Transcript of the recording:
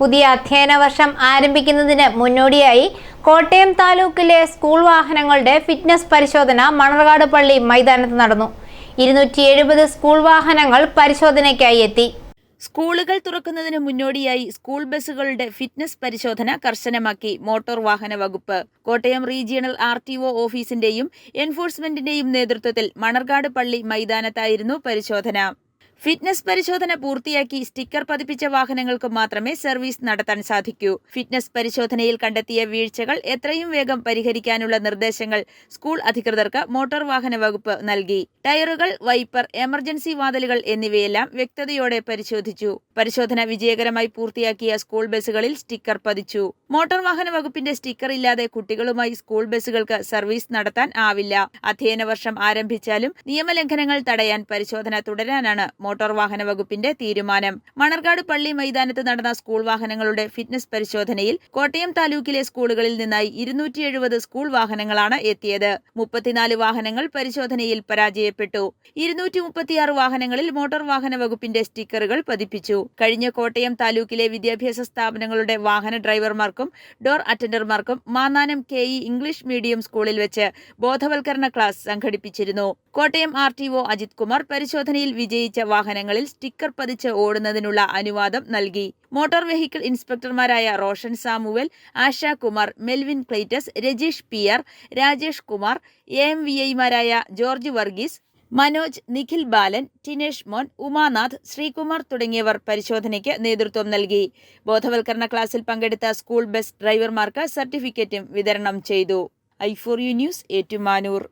പുതിയ അധ്യയന വർഷം ആരംഭിക്കുന്നതിന് മുന്നോടിയായി കോട്ടയം താലൂക്കിലെ സ്കൂൾ വാഹനങ്ങളുടെ ഫിറ്റ്നസ് പരിശോധന മണർകാട് പള്ളി മൈതാനത്ത് നടന്നു. ഇരുന്നൂറ്റി എഴുപത് സ്കൂൾ വാഹനങ്ങൾ പരിശോധനയ്ക്കായി എത്തി. സ്കൂളുകൾ തുറക്കുന്നതിന് മുന്നോടിയായി സ്കൂൾ ബസ്സുകളുടെ ഫിറ്റ്നസ് പരിശോധന കർശനമാക്കി മോട്ടോർ വാഹന വകുപ്പ്. Kottayam regional R T O ഓഫീസിന്റെയും എൻഫോഴ്സ്മെന്റിന്റെയും നേതൃത്വത്തിൽ മണർകാട് പള്ളി മൈതാനത്തായിരുന്നു പരിശോധന. ഫിറ്റ്നസ് പരിശോധന പൂർത്തിയാക്കി സ്റ്റിക്കർ പതിപ്പിച്ച വാഹനങ്ങൾക്ക് മാത്രമേ സർവീസ് നടത്താൻ സാധിക്കൂ. ഫിറ്റ്നസ് പരിശോധനയിൽ കണ്ടെത്തിയ വീഴ്ചകൾ എത്രയും വേഗം പരിഹരിക്കാനുള്ള നിർദ്ദേശങ്ങൾ സ്കൂൾ അധികൃതർക്ക് മോട്ടോർ വാഹന വകുപ്പ് നൽകി. ടയറുകൾ വൈപ്പർ എമർജൻസി വാതിലുകൾ എന്നിവയെല്ലാം വ്യക്തതയോടെ പരിശോധിച്ചു. പരിശോധന വിജയകരമായി പൂർത്തിയാക്കിയ സ്കൂൾ ബസ്സുകളിൽ സ്റ്റിക്കർ പതിച്ചു. മോട്ടോർ വാഹന വകുപ്പിന്റെ സ്റ്റിക്കർ ഇല്ലാതെ കുട്ടികളുമായി സ്കൂൾ ബസ്സുകൾക്ക് സർവീസ് നടത്താൻ ആവില്ല. അധ്യയന വർഷം ആരംഭിച്ചാലും നിയമലംഘനങ്ങൾ തടയാൻ പരിശോധന തുടരാനാണ് മോട്ടോർ വാഹന വകുപ്പിന്റെ തീരുമാനം. മണർകാട് പള്ളി മൈതാനത്ത് നടന്ന സ്കൂൾ വാഹനങ്ങളുടെ ഫിറ്റ്നസ് പരിശോധനയിൽ കോട്ടയം താലൂക്കിലെ സ്കൂളുകളിൽ നിന്നായി ഇരുന്നൂറ്റി സ്കൂൾ വാഹനങ്ങളാണ് എത്തിയത്. മുപ്പത്തിനാല് വാഹനങ്ങൾ പരിശോധനയിൽ പരാജയപ്പെട്ടു. ഇരുന്നൂറ്റി മുപ്പത്തിയാറ് വാഹനങ്ങളിൽ മോട്ടോർ വാഹന വകുപ്പിന്റെ സ്റ്റിക്കറുകൾ പതിപ്പിച്ചു. കഴിഞ്ഞ കോട്ടയം താലൂക്കിലെ വിദ്യാഭ്യാസ സ്ഥാപനങ്ങളുടെ വാഹന ഡ്രൈവർമാർക്കും door അറ്റൻഡർമാർക്കും Mannanam K E English medium സ്കൂളിൽ വെച്ച് ബോധവൽക്കരണ ക്ലാസ് സംഘടിപ്പിച്ചിരുന്നു. Kottayam R T O Ajith Kumar പരിശോധനയിൽ വിജയിച്ച വാഹനങ്ങളിൽ സ്റ്റിക്കർ പതിച്ച് ഓടുന്നതിനുള്ള അനുവാദം നൽകി. Motor vehicle ഇൻസ്പെക്ടർമാരായ Roshan Samuel Asha Kumar Melvin Cletus Rajeesh P R Rajesh Kumar A M V ഐമാരായ ജോർജ് വർഗീസ് മനോജ് നിഖിൽ ബാലൻ ടിനേഷ് മോൻ ഉമാനാഥ് ശ്രീകുമാർ തുടങ്ങിയവർ പരിശോധനയ്ക്ക് നേതൃത്വം നൽകി. ബോധവൽക്കരണ ക്ലാസ്സിൽ പങ്കെടുത്ത സ്കൂൾ ബസ് ഡ്രൈവർമാർക്ക് സർട്ടിഫിക്കറ്റും വിതരണം ചെയ്തു. I four U news Ettumanoor.